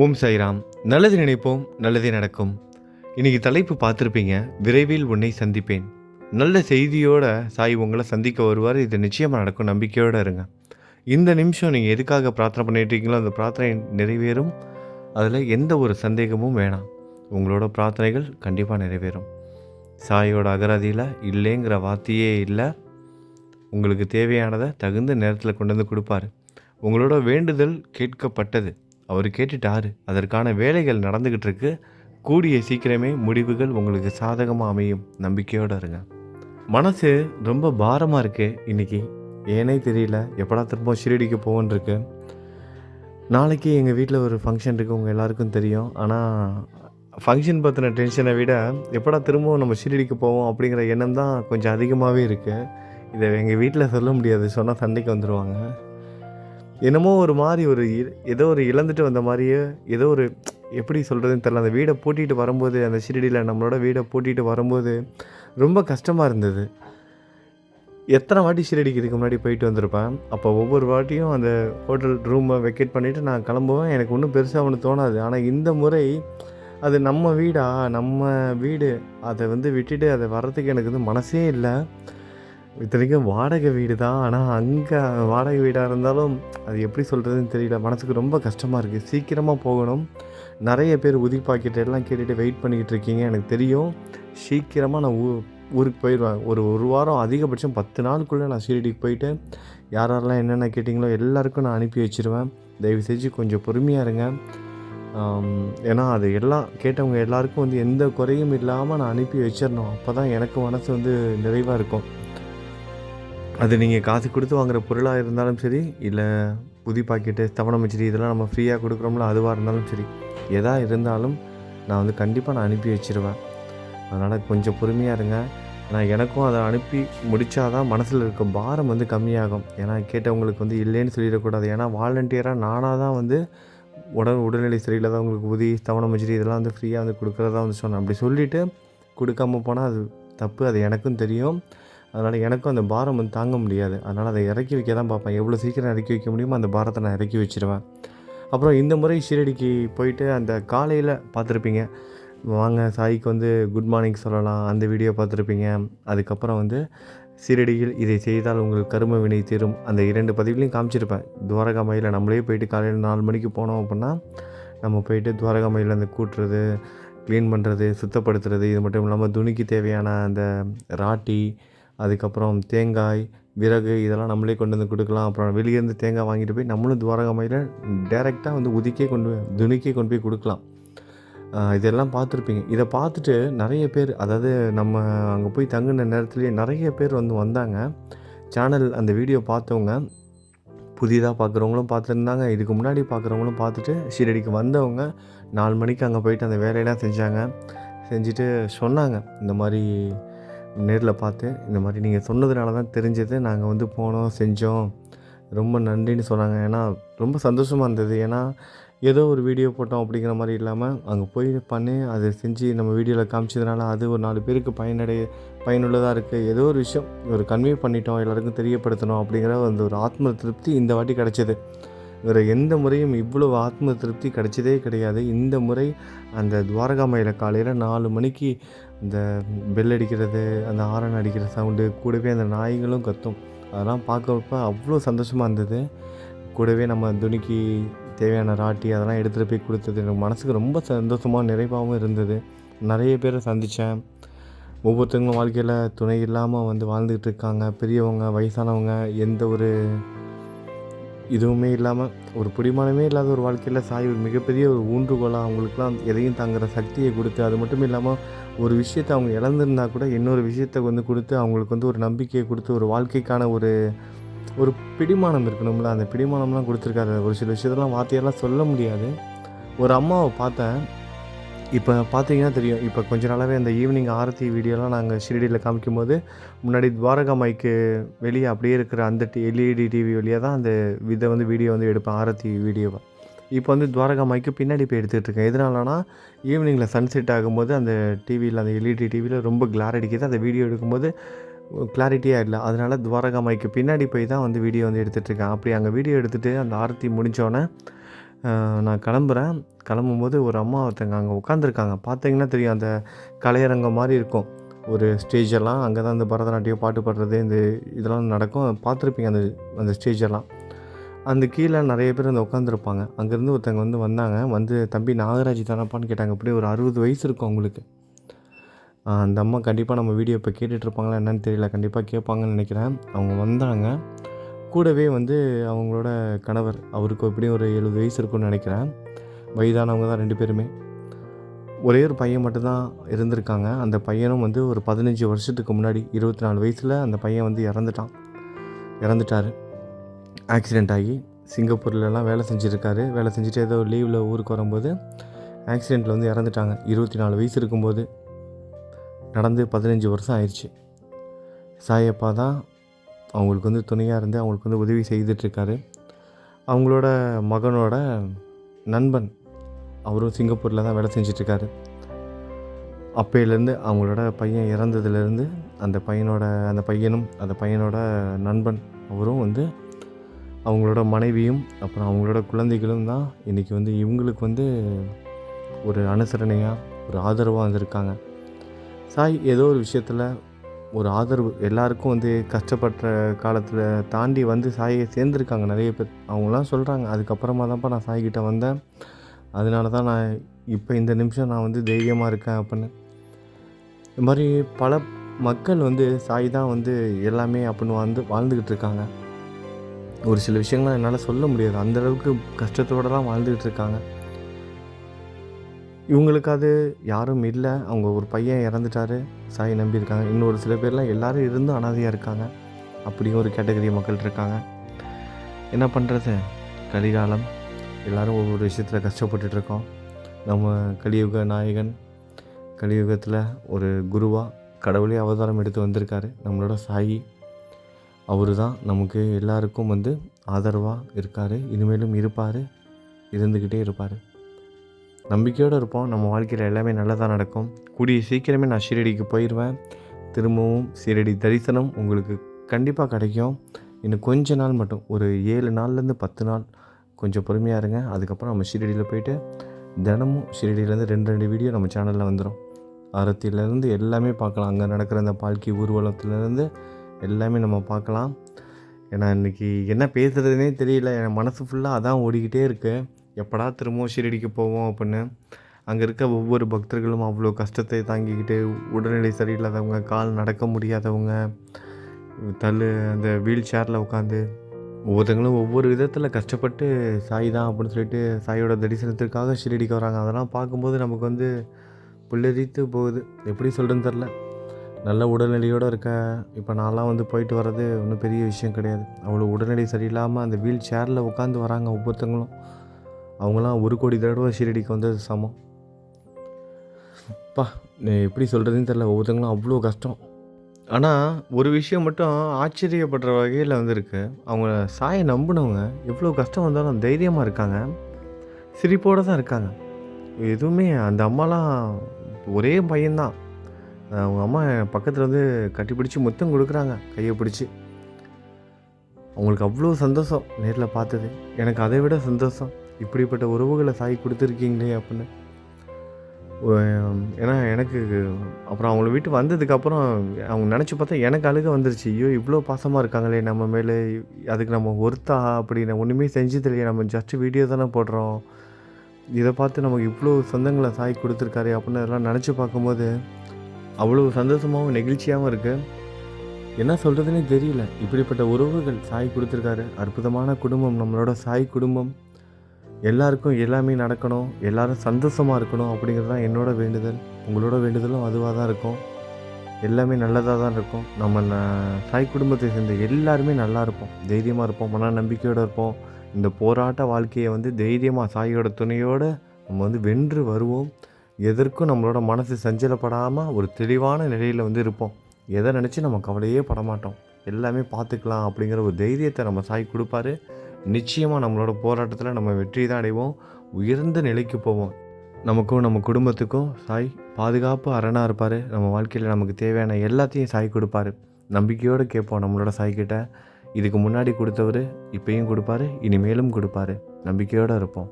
ஓம் சாய்ராம். நல்லது நினைப்போம் நல்லதே நடக்கும். இன்னைக்கு தலைப்பு பார்த்துருப்பீங்க விரைவில் உன்னை சந்திப்பேன். நல்ல செய்தியோட சாய் உங்களை சந்திக்க வருவார். இது நிச்சயமாக நடக்கும் நம்பிக்கையோடு இருங்க. இந்த நிமிஷம் நீங்கள் எதுக்காக பிரார்த்தனை பண்ணிட்டீங்களோ இருக்கீங்களோ அந்த பிரார்த்தனை நிறைவேறும். அதில் எந்த ஒரு சந்தேகமும் வேணாம். உங்களோட பிரார்த்தனைகள் கண்டிப்பாக நிறைவேறும். சாயோட அகராதியில் இல்லைங்கிற வார்த்தையே இல்லை. உங்களுக்கு தேவையானதை தகுந்த நேரத்தில் கொண்டு வந்து கொடுப்பாரு. உங்களோட வேண்டுதல் கேட்கப்பட்டது. அவர் கேட்டுட்டாரு. அதற்கான வேலைகள் நடந்துக்கிட்டு இருக்கு கூடிய சீக்கிரமே முடிவுகள் உங்களுக்கு சாதகமாக அமையும். நம்பிக்கையோடு இருங்க. மனசு ரொம்ப பாரமாக இருக்குது இன்றைக்கி ஏனே தெரியல. எப்படா திரும்ப ஷிரடிக்கு போகன்னு இருக்கு நாளைக்கு எங்கள் வீட்டில் ஒரு ஃபங்க்ஷன் இருக்குது உங்கள் எல்லாருக்கும் தெரியும். ஆனால் ஃபங்க்ஷன் பற்றின டென்ஷனை விட எப்படா திரும்பவும் நம்ம ஷிரடிக்கு போவோம் அப்படிங்கிற எண்ணம் தான் கொஞ்சம் அதிகமாகவே இருக்குது இதை எங்கள் வீட்டில் சொல்ல முடியாது. சொன்னால் சண்டைக்கு வந்துடுவாங்க என்னமோ ஒரு மாதிரி ஒரு இ- ஏதோ ஒரு இழந்துட்டு வந்த மாதிரியே ஏதோ ஒரு எப்படி சொல்கிறதுன்னு தெரில அந்த வீடை பூட்டிகிட்டு வரும்போது அந்த ஷிரடியில் நம்மளோட வீடை பூட்டிகிட்டு வரும்போது ரொம்ப கஷ்டமாக இருந்தது. எத்தனை வாட்டி ஷிரடிக்கு இதுக்கு முன்னாடி போயிட்டு வந்திருப்பேன். அப்போ ஒவ்வொரு வாட்டியும் அந்த ஹோட்டல் ரூமை வெக்கேட் பண்ணிவிட்டு நான் கிளம்புவேன். எனக்கு ஒன்றும் பெருசாக ஒன்று தோணாது. ஆனால் இந்த முறை அது நம்ம வீடா நம்ம வீடு அதை வந்து விட்டுட்டு அதை வர்றதுக்கு எனக்கு வந்து மனசே இல்லை. இத்தனைக்கும் வாடகை வீடு தான். ஆனால் அங்கே வாடகை வீடாக இருந்தாலும் அது எப்படி சொல்கிறதுன்னு தெரியல. மனசுக்கு ரொம்ப கஷ்டமாக இருக்குது சீக்கிரமாக போகணும். நிறைய பேர் உதிப்பாக்கிட்டு பாக்கெட் எல்லாம் கேட்டுட்டு வெயிட் பண்ணிக்கிட்டு இருக்கீங்க. எனக்கு தெரியும். சீக்கிரமாக நான் ஊ ஊருக்கு போயிடுவேன். ஒரு ஒரு வாரம் அதிகபட்சம் பத்து நாளுக்குள்ளே நான் ஷீரடிக்கு போயிட்டு யார் யாரெல்லாம் என்னென்ன கேட்டிங்களோ எல்லாருக்கும் நான் அனுப்பி வச்சுருவேன். தயவு செஞ்சு கொஞ்சம் பொறுமையாக இருங்க. ஏன்னா அது எல்லாம் கேட்டவங்க எல்லாருக்கும் வந்து எந்த குறையும் இல்லாமல் நான் அனுப்பி வச்சிடணும். அப்போ தான் எனக்கு மனசு வந்து நிறைவாக இருக்கும். அது நீங்கள் காசு கொடுத்து வாங்குற பொருளாக இருந்தாலும் சரி இல்லை புதி பாக்கெட்டு தவணை மச்சிரி இதெல்லாம் நம்ம ஃப்ரீயாக கொடுக்குறோம்ல அதுவாக இருந்தாலும் சரி எதா இருந்தாலும் நான் வந்து கண்டிப்பாக நான் அனுப்பி வச்சிருவேன். அதனால் கொஞ்சம் பொறுமையாக இருங்க. நான் எனக்கும் அதை அனுப்பி முடித்தாதான் மனசில் இருக்க பாரம் வந்து கம்மியாகும். ஏன்னா கேட்டவங்களுக்கு வந்து இல்லைன்னு சொல்லிடக்கூடாது. ஏன்னா வாலண்டியராக நானாக தான் வந்து உடல் உடல்நிலை சரியில்லாத உங்களுக்கு உதவி தவணை மஜிரி இதெல்லாம் வந்து ஃப்ரீயாக வந்து கொடுக்குறதா வந்து சொன்னேன். அப்படி சொல்லிவிட்டு கொடுக்காம போனால் அது தப்பு அது எனக்கும் தெரியும். அதனால் எனக்கும் அந்த பாரம் வந்து தாங்க முடியாது. அதனால் அதை இறக்கி வைக்க தான் பார்ப்பேன். எவ்வளோ சீக்கிரம் இறக்கி வைக்க முடியுமோ அந்த பாரத்தை நான் இறக்கி வச்சிருவேன். அப்புறம் இந்த முறை ஷீரடிக்கு போயிட்டு அந்த காலையில் பார்த்துருப்பீங்க. வாங்க சாய்க்கு வந்து குட் மார்னிங் சொல்லலாம். அந்த வீடியோ பார்த்துருப்பீங்க. அதுக்கப்புறம் வந்து சீரடியில் இதை செய்தால் உங்கள் கரும வினை தீரும். அந்த இரண்டு பதிவுலையும் காமிச்சிருப்பேன். துவாரகா மயில் நம்மளே போயிட்டு காலையில் நாலு மணிக்கு போனோம் அப்படின்னா நம்ம போயிட்டு துவாரகா மயில் அந்த கூட்டுறது க்ளீன் பண்ணுறது சுத்தப்படுத்துறது இது மட்டும் இல்லாமல் துணிக்கு தேவையான அந்த ராட்டி அதுக்கப்புறம் தேங்காய் விறகு இதெல்லாம் நம்மளே கொண்டு வந்து கொடுக்கலாம். அப்புறம் வெளியேருந்து தேங்காய் வாங்கிட்டு போய் நம்மளும் துவாரகமையில் மயில டேரெக்டாக வந்து உதிக்கே கொண்டு போய் துணிக்கே கொண்டு போய் கொடுக்கலாம். இதெல்லாம் பார்த்துருப்பீங்க. இதை பார்த்துட்டு நிறைய பேர் அதாவது நம்ம அங்கே போய் தங்கின நேரத்துலேயே நிறைய பேர் வந்து வந்தாங்க. சேனல் அந்த வீடியோ பார்த்தவங்க புதிதாக பார்க்குறவங்களும் பார்த்துருந்தாங்க. இதுக்கு முன்னாடி பார்க்குறவங்களும் பார்த்துட்டு ஷீரடிக்கு வந்தவங்க நாலு மணிக்கு அங்கே போயிட்டு அந்த வேலையெல்லாம் செஞ்சாங்க. செஞ்சுட்டு சொன்னாங்க. இந்த மாதிரி நேரில் பார்த்து இந்த மாதிரி நீங்கள் சொன்னதுனால தான் தெரிஞ்சது. நாங்கள் வந்து போனோம் செஞ்சோம். ரொம்ப நன்றின்னு சொன்னாங்க. ஏன்னா ரொம்ப சந்தோஷமாக இருந்தது. ஏன்னா ஏதோ ஒரு வீடியோ போட்டோம் அப்படிங்கிற மாதிரி இல்லாமல் அங்கே போய் பண்ணி அதை செஞ்சு நம்ம வீடியோவில் காமிச்சதுனால அது ஒரு நாலு பேருக்கு பயனடைய பயனுள்ளதாக இருக்குது ஏதோ ஒரு விஷயம் ஒரு கன்வே பண்ணிட்டோம் எல்லாருக்கும் தெரியப்படுத்தணும் அப்படிங்கிற அந்த ஒரு ஆத்ம திருப்தி இந்த வாட்டி கிடச்சிது. வேறு எந்த முறையும் இவ்வளவு ஆத்ம திருப்தி கிடைச்சதே கிடையாது. இந்த முறை அந்த துவாரகா மயில காலையில் நாலு மணிக்கு இந்த பெல் அடிக்கிறது அந்த ஆரன் அடிக்கிற சவுண்டு கூடவே அந்த நாய்களும் கத்தும். அதெல்லாம் பார்க்குறப்ப அவ்வளோ சந்தோஷமாக இருந்தது. கூடவே நம்ம துணிக்கு தேவையான ராட்டி அதெல்லாம் எடுத்துகிட்டு போய் கொடுத்தது. எனக்கு மனசுக்கு ரொம்ப சந்தோஷமாக நிறைவாகவும் இருந்தது. நிறைய பேரை சந்தித்தேன் ஒவ்வொருத்தவங்களும் வாழ்க்கையில் துணை இல்லாமல் வந்து வாழ்ந்துக்கிட்டு இருக்காங்க. பெரியவங்க வயசானவங்க எந்த ஒரு இதுவுமே இல்லாமல் ஒரு பிடிமானமே இல்லாத ஒரு வாழ்க்கையில் சாய் ஒரு மிகப்பெரிய ஒரு ஊன்றுகோலாக அவங்களுக்குலாம் எதையும் தாங்குற சக்தியை கொடுத்து அது மட்டும் இல்லாமல் ஒரு விஷயத்தை அவங்க இழந்திருந்தா கூட இன்னொரு விஷயத்தை வந்து கொடுத்து அவங்களுக்கு வந்து ஒரு நம்பிக்கையை கொடுத்து ஒரு வாழ்க்கைக்கான ஒரு ஒரு பிடிமானம் இருக்கணும்ல. அந்த பிடிமானம்லாம் கொடுத்துருக்காரு. ஒரு சில விஷயத்தெல்லாம் வார்த்தையெல்லாம் சொல்ல முடியாது. ஒரு அம்மாவை பார்த்தேன். இப்போ பார்த்தீங்கன்னா தெரியும் இப்போ கொஞ்ச நாளாகவே அந்த ஈவினிங் ஆரத்தி வீடியோலாம் நாங்கள் ஷிரடியில் காமிக்கும் போது முன்னாடி துவாரகா மைக்கு வெளியே அப்படியே இருக்கிற அந்த எல்இடி டிவி வழியாக தான் அந்த இதை வந்து வீடியோ வந்து எடுப்பேன் ஆரத்தி வீடியோவை. இப்போ வந்து துவாரகா மைக்கு பின்னாடி போய் எடுத்துகிட்டு இருக்கேன். எதனாலனா ஈவினிங்கில் சன்செட் ஆகும்போது அந்த டிவியில் அந்த எல்இடி டிவியில் ரொம்ப கிளார் அடிக்குது அந்த வீடியோ எடுக்கும்போது கிளாரிட்டியாக இல்லை. அதனால் துவாரகா மைக்கு பின்னாடி போய் தான் வந்து வீடியோ வந்து எடுத்துகிட்டு இருக்கேன். அப்படி அங்கே வீடியோ எடுத்துகிட்டு அந்த ஆரத்தி முடிஞ்சோடனே நான் கிளம்புறேன். கிளம்பும்போது ஒரு அம்மா ஒருத்தங்க அங்கே உட்காந்துருக்காங்க பார்த்தீங்கன்னா தெரியும் அந்த கலையரங்கம் மாதிரி இருக்கும். ஒரு ஸ்டேஜ் எல்லாம் அங்கே தான் இந்த பரதநாட்டியம் பாட்டு பாடுறது இந்த இதெல்லாம் நடக்கும். பார்த்துருப்பீங்க அந்த அந்த ஸ்டேஜ் எல்லாம். அந்த கீழே நிறைய பேர் அந்த உட்காந்துருப்பாங்க அங்கேருந்து ஒருத்தங்க வந்து வந்தாங்க. வந்து தம்பி நாகராஜ் தானப்பான்னு கேட்டாங்க. அப்படியே ஒரு அறுபது வயசு இருக்கும் அவங்களுக்கு. அந்த அம்மா கண்டிப்பாக நம்ம வீடியோ இப்போ கேட்டுட்ருப்பாங்களா என்னன்னு தெரியல. கண்டிப்பாக கேட்பாங்கன்னு நினைக்கிறேன். அவங்க வந்தாங்க. கூடவே வந்து அவங்களோட கணவர் அவருக்கு எப்படியும் ஒரு எழுபது வயசு இருக்கும்னு நினைக்கிறேன். வயதானவங்க தான் ரெண்டு பேருமே. ஒரே ஒரு பையன் மட்டும்தான் இருந்திருக்காங்க. அந்த பையனும் வந்து ஒரு பதினஞ்சு வருஷத்துக்கு முன்னாடி இருபத்தி நாலு வயசில் அந்த பையன் வந்து இறந்துட்டான். இறந்துட்டார். ஆக்சிடெண்ட் ஆகி சிங்கப்பூர்லலாம் வேலை செஞ்சுருக்காரு. வேலை செஞ்சுட்டு ஏதோ லீவில் ஊருக்கு வரும்போது ஆக்சிடெண்ட்டில் வந்து இறந்துட்டாங்க. இருபத்தி நாலு வயசு இருக்கும்போது நடந்து பதினஞ்சு வருஷம் ஆயிடுச்சு சாயப்பா தான் அவங்களுக்கு வந்து துணையாக இருந்து அவங்களுக்கு வந்து உதவி செய்துட்ருக்காரு. அவங்களோட மகனோட நண்பன் அவரும் சிங்கப்பூரில் தான் வேலை செஞ்சிட்ருக்காரு. அப்பையிலேருந்து அவங்களோட பையன் இறந்ததுலேருந்து அந்த பையனோட அந்த பையனும் அந்த பையனோட நண்பன் அவரும் வந்து அவங்களோட மனைவியும் அப்புறம் அவங்களோட குழந்தைகளும் தான் இன்றைக்கி வந்து இவங்களுக்கு வந்து ஒரு அனுசரணையாக ஒரு ஆதரவாக வந்திருக்காங்க. சாய் ஏதோ ஒரு விஷயத்தில் ஒரு ஆதரவு. எல்லாருக்கும் வந்து கஷ்டப்பட்ட காலத்தில் தாண்டி வந்து சாயை சேர்ந்துருக்காங்க நிறைய பேர். அவங்களாம் சொல்கிறாங்க அதுக்கப்புறமா தான்ப்பா நான் சாய்கிட்ட வந்தேன். அதனால தான் நான் இப்போ இந்த நிமிஷம் நான் வந்து தைரியமாக இருக்கேன் அப்படின்னு. இது மாதிரி பல மக்கள் வந்து சாய் தான் வந்து எல்லாமே அப்படின்னு வந்து வாழ்ந்துக்கிட்டு இருக்காங்க. ஒரு சில விஷயங்கள்லாம் என்னால் சொல்ல முடியாது. அந்தளவுக்கு கஷ்டத்தோடு தான் வாழ்ந்துக்கிட்டு இருக்காங்க. இவங்களுக்கு அது யாரும் இல்லை. அவங்க ஒரு பையன் இறந்துட்டாரு. சாய் நம்பியிருக்காங்க. இன்னொரு சில பேர்லாம் எல்லோரும் இருந்தும் அனாதையாக இருக்காங்க. அப்படியும் ஒரு கேட்டகரி மக்கள் இருக்காங்க. என்ன பண்ணுறது கலிகாலம். எல்லாரும் ஒவ்வொரு விஷயத்தில் கஷ்டப்பட்டுட்டு இருக்கோம். நம்ம கலியுக நாயகன் கலியுகத்தில் ஒரு குருவாக கடவுளே அவதாரம் எடுத்து வந்திருக்காரு. நம்மளோட சாயி. அவர் தான் நமக்கு எல்லாருக்கும் வந்து ஆதரவாக இருக்கார். இனிமேலும் இருப்பார். இருந்துக்கிட்டே இருப்பார். நம்பிக்கையோடு இருப்போம். நம்ம வாழ்க்கையில் எல்லாமே நல்லதாக நடக்கும். கூடிய சீக்கிரமே நான் ஷீரடிக்கு போயிடுவேன். திரும்பவும் ஷீரடி தரிசனம் உங்களுக்கு கண்டிப்பாக கிடைக்கும். இன்னும் கொஞ்ச நாள் மட்டும் ஒரு ஏழு நாள்லேருந்து பத்து நாள் கொஞ்சம் பொறுமையாக இருங்க. அதுக்கப்புறம் நம்ம ஷீரடியில் போயிட்டு தினமும் ஷீரடியிலேருந்து ரெண்டு ரெண்டு வீடியோ நம்ம சேனலில் வந்துடும் ஆரத்தியிலேருந்து எல்லாமே பார்க்கலாம். அங்கே நடக்கிற அந்த பால்கி ஊர்வலத்துலேருந்து எல்லாமே நம்ம பார்க்கலாம். ஏன்னா இன்றைக்கி என்ன பேசுகிறதுனே தெரியல. என் மனசு ஃபுல்லாக அதான் ஓடிக்கிட்டே இருக்குது எப்படா திரும்பவும் ஷீரடிக்கு போவோம் அப்படின்னு. அங்கே இருக்க ஒவ்வொரு பக்தர்களும் அவ்வளோ கஷ்டத்தை தாங்கிக்கிட்டு உடல்நிலை சரியில்லாதவங்க கால் நடக்க முடியாதவங்க தள்ளு அந்த வீல் சேரில் உட்காந்து ஒவ்வொருத்தங்களும் ஒவ்வொரு விதத்தில் கஷ்டப்பட்டு சாய் தான் அப்படின்னு சொல்லிட்டு சாயோட தரிசனத்திற்காக ஷீரடிக்கு வராங்க. அதெல்லாம் பார்க்கும்போது நமக்கு வந்து புல்லரித்து போகுது. எப்படி சொல்கிறேன்னு தெரில நல்ல உடல்நிலையோடு இருக்க. இப்போ நான்லாம் வந்து போயிட்டு வர்றது ஒன்றும் பெரிய விஷயம் கிடையாது. அவ்வளோ உடல்நிலை சரியில்லாமல் அந்த வீல் சேரில் உட்காந்து வராங்க ஒவ்வொருத்தங்களும். அவங்களாம் ஒரு கோடி தடவை ஷீரடிக்கு வந்தது சமம். அப்பா எப்படி சொல்கிறதுன்னு தெரில ஒவ்வொருத்தங்களும் அவ்வளோ கஷ்டம். ஆனால் ஒரு விஷயம் மட்டும் ஆச்சரியப்படுற வகையில் வந்திருக்கு. அவங்க சாயை நம்பினவங்க எவ்வளோ கஷ்டம் வந்தாலும் தைரியமாக இருக்காங்க. சிரிப்போடு தான் இருக்காங்க. எதுவுமே அந்த அம்மாலாம் ஒரே பையன்தான். அவங்க அம்மா பக்கத்தில் வந்து கட்டிப்பிடிச்சு முத்தம் கொடுக்குறாங்க கையை பிடிச்சி. அவங்களுக்கு அவ்வளோ சந்தோஷம் நேரில் பார்த்தது. எனக்கு அதை விட சந்தோஷம். இப்படிப்பட்ட உறவுகளை சாய் கொடுத்துருக்கீங்களே அப்படின்னு. ஏன்னா எனக்கு அப்புறம் அவங்கள வீட்டு வந்ததுக்கப்புறம் அவங்க நினச்சி பார்த்தா எனக்கு அழுக வந்துருச்சு. ஐயோ இவ்வளோ பாசமாக இருக்காங்களே நம்ம மேலே அதுக்கு நம்ம ஒருத்தா அப்படின்னு ஒன்றுமே செஞ்சது இல்லையே நம்ம ஜஸ்ட் வீடியோ தானே போடுறோம். இதை பார்த்து நமக்கு இவ்வளோ சொந்தங்களை சாய் கொடுத்துருக்காரு அப்படின்னு அதெல்லாம் நினச்சி பார்க்கும்போது அவ்வளோ சந்தோஷமாகவும் நெகிழ்ச்சியாகவும் இருக்குது என்ன சொல்கிறதுனே தெரியல. இப்படிப்பட்ட உறவுகள் சாய் கொடுத்துருக்காரு. அற்புதமான குடும்பம். நம்மளோட சாய் குடும்பம். எல்லாருக்கும் எல்லாமே நடக்கணும் எல்லாரும் சந்தோஷமாக இருக்கணும் அப்படிங்கிறது தான் என்னோட வேண்டுதல். உங்களோட வேண்டுதலும் அதுவாக தான் இருக்கும். எல்லாமே நல்லதாக தான் இருக்கும். நம்ம ந- சாய் குடும்பத்தை சேர்ந்த எல்லாருமே நல்லா இருப்போம். தைரியமாக இருப்போம் மன நம்பிக்கையோடு இருப்போம். இந்த போராட்ட வாழ்க்கையை வந்து தைரியமாக சாயோட துணையோடு நம்ம வந்து வென்று வருவோம். எதற்கும் நம்மளோட மனசு சஞ்சலப்படாமல் ஒரு தெளிவான நிலையில் வந்து இருப்போம். எதை நினச்சி நம்ம கவலையே படமாட்டோம். எல்லாமே பார்த்துக்கலாம் அப்படிங்கிற ஒரு தைரியத்தை நம்ம சாய் கொடுப்பாரு. நிச்சயமாக நம்மளோட போராட்டத்தில் நம்ம வெற்றி தான் அடைவோம். உயர்ந்த நிலைக்கு போவோம். நமக்கும் நம்ம குடும்பத்துக்கும் சாய் பாதுகாப்பு அரணாக இருப்பார். நம்ம வாழ்க்கையில் நமக்கு தேவையான எல்லாத்தையும் சாய் கொடுப்பாரு. நம்பிக்கையோடு கேட்போம் நம்மளோட சாய்கிட்ட இதுக்கு முன்னாடி கொடுத்தவர் இப்பயும் கொடுப்பாரு இனிமேலும் கொடுப்பாரு. நம்பிக்கையோடு இருப்போம்.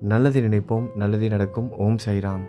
நல்லது நினைப்போம் நல்லது நடக்கும். ஓம் சைராம்